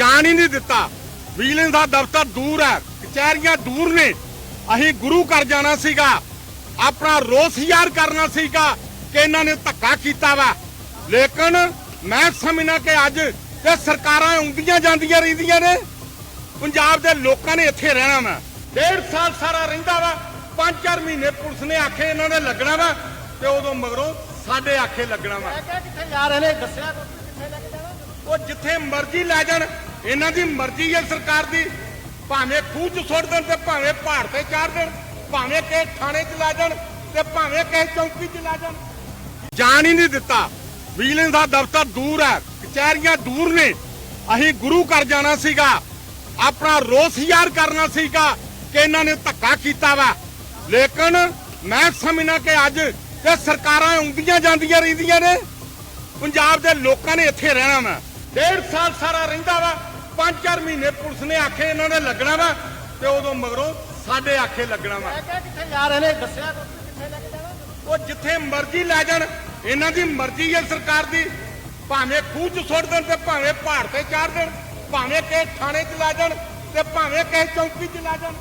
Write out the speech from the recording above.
ਜਾਣ ਹੀ ਨਹੀਂ ਦਿੱਤਾ। ਵਿਜੀਲੈਂਸ ਦਾ ਦਫ਼ਤਰ ਦੂਰ ਹੈ। ਕਚਹਿਰੀਆਂ ਦੂਰ ਨੇ। ਅਸੀਂ ਗੁਰੂ ਘਰ ਜਾਣਾ ਸੀਗਾ। ਆਪਣਾ ਰੋਸ ਜ਼ਾਹਰ ਕਰਨਾ ਸੀਗਾ ਕਿ ਇਹਨਾਂ ਨੇ ਧੱਕਾ ਕੀਤਾ ਵਾ। ਲੇਕਿਨ ਮੈਂ ਸਮਝਣਾ ਕਿ ਅੱਜ ਇਹ ਸਰਕਾਰਾਂ ਆਉਂਦੀਆਂ ਜਾਂਦੀਆਂ ਰਹਿੰਦੀਆਂ ਨੇ। ਪੰਜਾਬ ਦੇ ਲੋਕਾਂ ਨੇ ਇੱਥੇ ਰਹਿਣਾ ਵਾ। ਡੇਢ ਸਾਲ ਸਾਰਾ ਰਹਿੰਦਾ ਵਾ। ਪੰਜ ਚਾਰ ਮਹੀਨੇ ਪੁਲਿਸ ਨੇ ਆਖੇ ਇਹਨਾਂ ਨੇ ਲੱਗਣਾ ਵਾ ਤੇ ਉਦੋਂ ਮਗਰੋਂ ਸਾਡੇ ਆਖੇ ਲੱਗਣਾ ਵਾ। ਕਿੱਥੇ ਜਾ ਰਹੇ ਨੇ? ਦੱਸਿਆ ਕਿੱਥੇ ਲੈ ਕੇ ਜਾਣਾ ਉਹ ਜਿੱਥੇ ਮਰਜ਼ੀ ਲੈ ਜਾਣ। ਇਹਨਾਂ ਦੀ ਮਰਜ਼ੀ ਹੈ ਸਰਕਾਰ ਦੀ। ਭਾਵੇਂ ਖੂਹ 'ਚ ਸੁੱਟ ਦੇਣ ਤੇ ਭਾਵੇਂ ਪਹਾੜ ਤੇ ਚਾੜ ਦੇਣ, ਭਾਵੇਂ ਕਿਸੇ ਥਾਣੇ 'ਚ ਲੈ ਜਾਣ ਤੇ ਭਾਵੇਂ ਕਿਸੇ ਚੌਂਕੀ 'ਚ ਲੈ ਜਾਣ। ਜਾਣ ਹੀ ਨਹੀਂ ਦਿੱਤਾ। ਵਿਜੀਲੈਂਸ ਦਾ ਦਫ਼ਤਰ ਦੂਰ ਹੈ। ਕਚਹਿਰੀਆਂ ਦੂਰ ਨੇ। ਅਸੀਂ ਗੁਰੂ ਘਰ ਜਾਣਾ ਸੀਗਾ। ਆਪਣਾ ਰੋਸ ਯਾਰ ਕਰਨਾ ਸੀਗਾ ਕਿ ਇਹਨਾਂ ਨੇ ਧੱਕਾ ਕੀਤਾ ਵਾ। ਲੇਕਿਨ ਮੈਂ ਸਮਝਣਾ ਕਿ ਅੱਜ ਇਹ ਸਰਕਾਰਾਂ ਆਉਂਦੀਆਂ ਜਾਂਦੀਆਂ ਰਹਿੰਦੀਆਂ ਨੇ। ਪੰਜਾਬ ਦੇ ਲੋਕਾਂ ਨੇ ਇੱਥੇ ਰਹਿਣਾ ਵਾ। ਡੇਢ ਸਾਲ ਸਾਰਾ ਰਹਿੰਦਾ ਵਾ। ਪੰਜ ਚਾਰ ਮਹੀਨੇ ਪੁਲਿਸ ਨੇ ਆਖੇ ਇਹਨਾਂ ਨੇ ਲੱਗਣਾ ਵਾ ਤੇ ਉਦੋਂ ਮਗਰੋਂ ਸਾਡੇ ਆਖੇ ਲੱਗਣਾ ਵਾ। ਕਿੱਥੇ ਜਾ ਰਹੇ ਨੇ? ਦੱਸਿਆ ਕਿੱਥੇ ਲੈ ਕੇ ਜਾਣਾ ਉਹ ਜਿੱਥੇ ਮਰਜ਼ੀ ਲੈ ਜਾਣ ਇਹਨਾਂ ਦੀ ਮਰਜ਼ੀ ਹੈ ਸਰਕਾਰ ਦੀ। ਭਾਵੇਂ ਖੂਹ 'ਚ ਸੁੱਟ ਦੇਣ ਤੇ ਭਾਵੇਂ ਪਹਾੜ ਤੇ ਚਾੜ ਦੇਣ ਭਾਵੇਂ ਕਿਸੇ ਥਾਣੇ 'ਚ ਲੈ ਜਾਣ ਤੇ ਭਾਵੇਂ ਕਿਸੇ ਚੌਂਕੀ 'ਚ ਲੈ ਜਾਣ।